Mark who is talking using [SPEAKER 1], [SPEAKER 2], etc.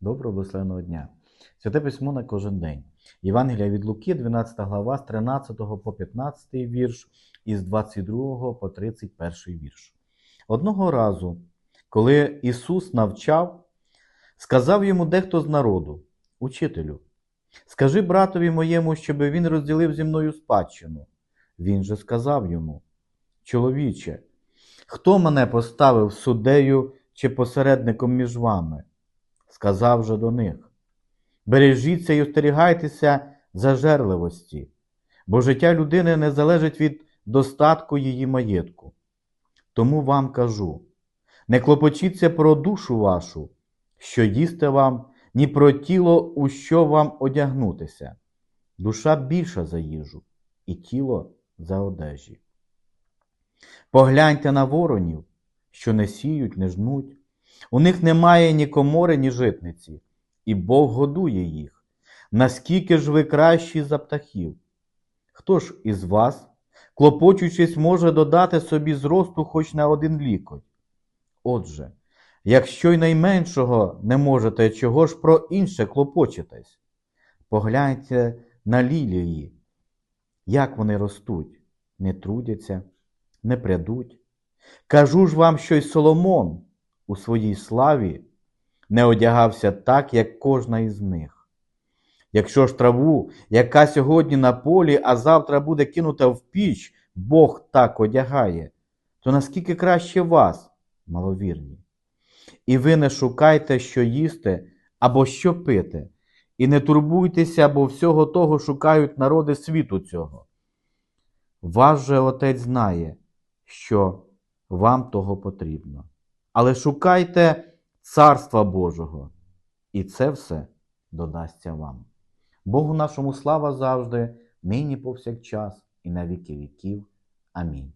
[SPEAKER 1] Доброго благословеного дня. Святе письмо на кожен день. Євангелія від Луки, 12 глава, з 13 по 15 вірш і з 22 по 31 вірш. Одного разу, коли Ісус навчав, сказав йому дехто з народу, Учителю, скажи братові моєму, щоб він розділив зі мною спадщину. Він же сказав йому, Чоловіче, хто мене поставив суддею чи посередником між вами? Сказав же до них: Бережіться і остерігайтеся зажерливості, бо життя людини не залежить від достатку її маєтку. Тому вам кажу: не клопочіться про душу вашу, що їсти вам, ні про тіло, у що вам одягнутися. Душа більша за їжу, і тіло за одежі. Погляньте на воронів, що не сіють, не жнуть. У них немає ні комори, ні житниці, і Бог годує їх. Наскільки ж ви кращі за птахів? Хто ж із вас, клопочучись, може додати собі зросту хоч на один лікоть? Отже, якщо й найменшого не можете, чого ж про інше клопочитесь? Погляньте на лілії, як вони ростуть, не трудяться, не прядуть. Кажу ж вам, що й Соломон у своїй славі не одягався так, як кожна із них. Якщо ж траву, яка сьогодні на полі, а завтра буде кинута в піч, Бог так одягає, то наскільки краще вас, маловірні. І ви не шукайте, що їсти або що пити, і не турбуйтеся, бо всього того шукають народи світу цього. Ваш же Отець знає, що вам того потрібно. Але шукайте Царства Божого, і це все додасться вам. Богу нашому слава завжди, нині повсякчас і на віки віків. Амінь.